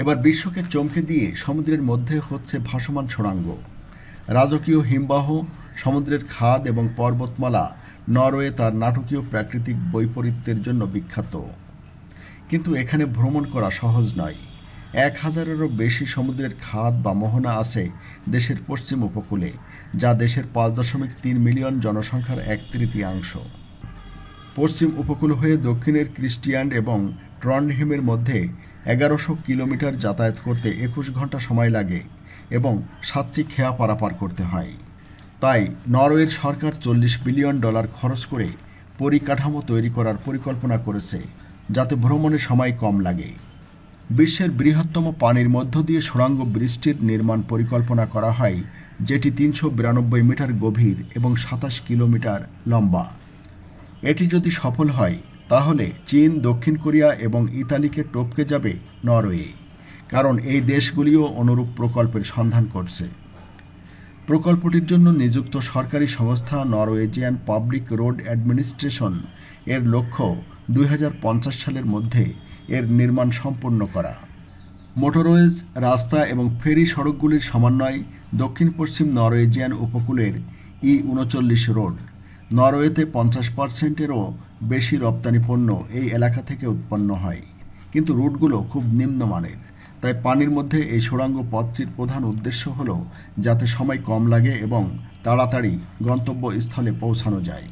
এবার বিশ্বকে চমকে দিয়ে সমুদ্রের মধ্যে হচ্ছে ভাসমান সুড়াঙ্গ রাজকীয় হিমবাহ, সমুদ্রের খাদ এবং পর্বতমালা, নরওয়ে তার নাটকীয় প্রাকৃতিক বৈপরীত্যের জন্য বিখ্যাত। কিন্তু এখানে ভ্রমণ করা সহজ নয়। এক হাজারেরও বেশি সমুদ্রের খাদ বা মোহনা আছে দেশের পশ্চিম উপকূলে, যা দেশের পাঁচ দশমিক তিন মিলিয়ন জনসংখ্যার এক তৃতীয়াংশ। পশ্চিম উপকূল হয়ে দক্ষিণের ক্রিস্টিয়ান এবং ট্রন্ডহিমের মধ্যে এগারোশো কিলোমিটার যাতায়াত করতে একুশ ঘণ্টা সময় লাগে এবং সাতটি খেয়া পারাপার করতে হয়। তাই নরওয়ের সরকার চল্লিশ বিলিয়ন ডলার খরচ করে পরিকাঠামো তৈরি করার পরিকল্পনা করেছে, যাতে ভ্রমণের সময় কম লাগে। বিশ্বের বৃহত্তম পানির মধ্য দিয়ে সুড়াঙ্গ বৃষ্টির নির্মাণ পরিকল্পনা করা হয়, যেটি তিনশো বিরানব্বই মিটার গভীর এবং সাতাশ কিলোমিটার লম্বা। এটি যদি সফল হয় তাহলে চীন, দক্ষিণ কোরিয়া এবং ইতালিকে টপকে যাবে নরওয়ে, কারণ এই দেশগুলিও অনুরূপ প্রকল্পের সন্ধান করছে। প্রকল্পটির জন্য নিযুক্ত সরকারি সংস্থা নরওয়েজিয়ান পাবলিক রোড অ্যাডমিনিস্ট্রেশন এর লক্ষ্য দু হাজার পঞ্চাশ সালের মধ্যে এর নির্মাণ সম্পন্ন করা। মোটরওয়েজ রাস্তা এবং ফেরি সড়কগুলির সমন্বয় দক্ষিণ পশ্চিম নরওয়েজিয়ান উপকূলের ই উনচল্লিশ রোড নরওয়েতে পঞ্চাশ পার্সেন্টেরও বেশি রপ্তানি পণ্য এই এলাকা থেকে উৎপন্ন হয়। কিন্তু রুটগুলো খুব নিম্নমানের। তাই পানির মধ্যে এই সুড়াঙ্গ পথটির প্রধান উদ্দেশ্য হল যাতে সময় কম লাগে এবং তাড়াতাড়ি গন্তব্যস্থলে পৌঁছানো যায়।